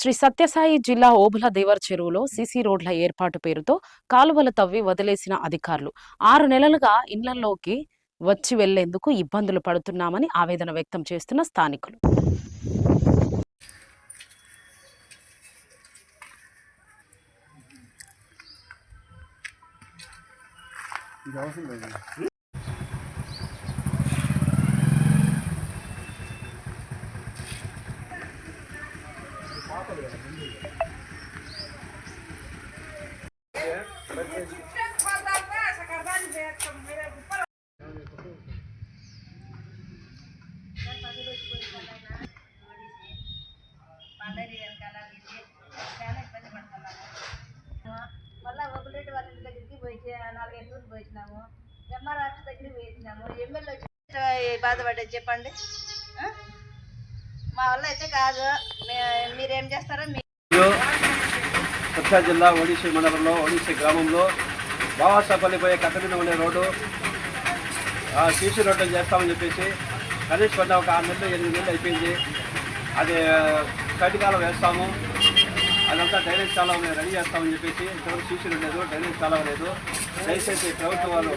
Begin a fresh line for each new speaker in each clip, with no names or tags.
శ్రీ సత్యసాయి జిల్లా ఓబుల దేవర్ చెరువులో సీసీ రోడ్ల ఏర్పాటు పేరుతో కాలువలు తవ్వి వదిలేసిన అధికారులు. ఆరు నెలలుగా ఇళ్ళలోకి వచ్చి వెళ్ళేందుకు ఇబ్బందులు పడుతున్నామని ఆవేదన వ్యక్తం చేస్తున్న స్థానికులు.
ఇది అవసరం లేదు. మళ్ళీ ఒకటి వాళ్ళ ఇంటి దగ్గరికి పోయి నాలుగైదు రోజులు పోయినాము ఎంఆర్ఆర్ దగ్గరికి పోయినాము ఎమ్మెల్యే వచ్చి బాధపడేది చెప్పండి మా వల్ల అయితే కాదు. మీ- మీరేం చేస్తారో మీ
కృష్ణా జిల్లా ఒడిశీ మండలంలో ఒడిశీ గ్రామంలో బావాసాపల్లి పోయే కట్ట మీద ఉండే రోడ్డు సీసీ రోడ్డు చేస్తామని చెప్పేసి కనీసం పడిన ఒక ఆరు నెలలు ఎనిమిది నెలలు అయిపోయింది. అది కటికాలం వేస్తాము. అదంతా డ్రైనేజ్ చాలా ఉన్నాయి రెడీ చేస్తామని చెప్పేసి ఇంతవరకు సీసీ లేదు డ్రైనేజ్ చాలా లేదు. దయచేసి ప్రభుత్వం వాళ్ళు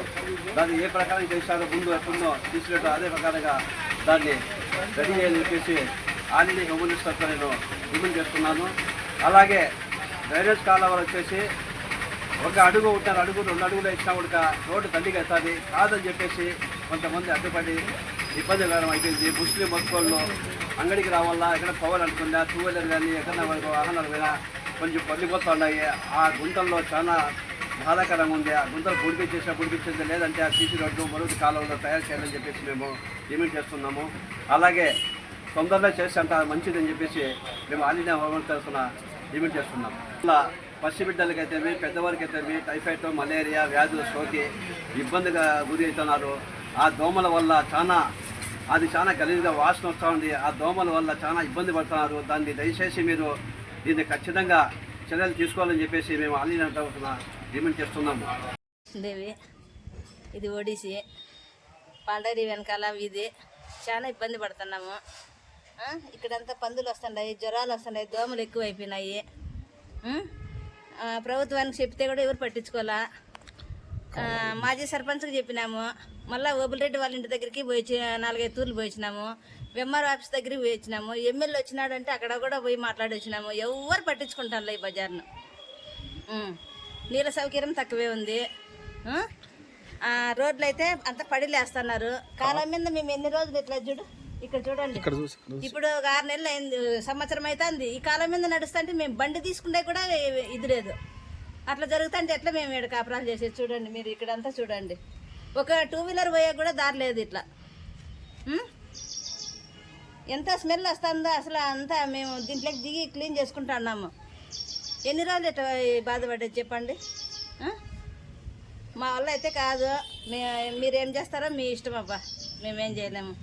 దాన్ని ఏ ప్రకారం చేశారో ముందు ఎప్పుడుందో సీసీ రోడ్డు అదే ప్రకారంగా దాన్ని రెడీ చేయాలని చెప్పేసి ఆల్రెడీ కమ్యూనిస్ట్ నేను డిమాండ్ చేస్తున్నాను. అలాగే డ్రైనేజ్ కాలువలు వచ్చేసి ఒక అడుగు ఉంటారు అడుగు రెండు అడుగులు ఇచ్చినా కూడా రోడ్డు తల్లిగా అవుతుంది కాదని చెప్పేసి కొంతమంది అడ్డుపడి ఇబ్బందికరం అయిపోయింది. ముస్లిం మొక్కళ్ళు అంగడికి రావాలా ఎక్కడ పవర్ అనుకుందా టూ వీలర్ కానీ ఎక్కడ వాహనాలు పోయినా కొంచెం పల్లిపోతూ ఉన్నాయి. ఆ గుంటల్లో చాలా బాధాకరంగా ఉంది. ఆ గుంతలు పుడిపించేసినా పుడిపించేది లేదంటే ఆ సీసీ రోడ్డు మరొకటి కాలంలో తయారు చేయాలని చెప్పేసి మేము డిమాండ్ చేస్తున్నాము. అలాగే తొందరగా చేస్తే అంత మంచిదని చెప్పేసి మేము ఆల్ ఇండియా డిమాండ్ చేస్తున్నాం. ఇలా పసిబిడ్డలకైతేమి పెద్దవారికైతేమి టైఫాయిడ్ మలేరియా వ్యాధులు సోకి ఇబ్బందిగా గురి అవుతున్నారు. ఆ దోమల వల్ల చాలా అది చాలా గలీజ్గా వాసన వస్తూ ఉంది. ఆ దోమల వల్ల చాలా ఇబ్బంది పడుతున్నారు. దాన్ని దయచేసి మీరు దీన్ని ఖచ్చితంగా చర్యలు తీసుకోవాలని చెప్పేసి మేము అన్ని డిమాండ్ చేస్తున్నాము.
దేవి ఇది ఒడిసి పండరి వెనకాల ఇది చాలా ఇబ్బంది పడుతున్నాము. ఇక్కడంతా పందులు వస్తున్నాయి జ్వరాలు వస్తున్నాయి దోమలు ఎక్కువ అయిపోయినాయి ప్రభుత్వానికి చెప్తే కూడా ఎవరు పట్టించుకోవాలా? మాజీ సర్పంచ్కి చెప్పినాము. మళ్ళీ ఓబులరెడ్డి వాళ్ళ ఇంటి దగ్గరికి పోయి నాలుగైదు తూర్లు పోయించినాము ఎంఆర్ ఆఫీస్ దగ్గరికి పోయి వచ్చినాము. ఎమ్మెల్యే వచ్చినాడంటే అక్కడ కూడా పోయి మాట్లాడి వచ్చినాము. ఎవరు పట్టించుకుంటారు ఈ బజార్ను? నీళ్ళ సౌకర్యం తక్కువే ఉంది. రోడ్లు అయితే అంత పడిలేస్తున్నారు కాలం మీద మేము ఎన్ని రోజులు ఇట్లా చూడు? ఇక్కడ చూడండి. ఇప్పుడు ఒక ఆరు నెలలు అయింది సంవత్సరం అవుతుంది ఈ కాలం మీద నడుస్తుంటే మేము బండి తీసుకుంటే కూడా ఇది లేదు. అట్లా జరుగుతుంటే ఎట్లా మేము ఇక్కడ కాపురాలు చేసేది చూడండి మీరు ఇక్కడంతా చూడండి. ఒక టూ వీలర్ పోయే కూడా దారి లేదు ఇట్లా? ఎంత స్మెల్ వస్తుందో అసలు అంతా మేము దీంట్లోకి దిగి క్లీన్ చేసుకుంటా ఉన్నాము. ఎన్ని రోజులు ఇట్లా బాధపడేది చెప్పండి? మా వల్ల అయితే కాదు. మీ మీరేం చేస్తారో మీ ఇష్టం అబ్బా. మేమేం చేయలేము.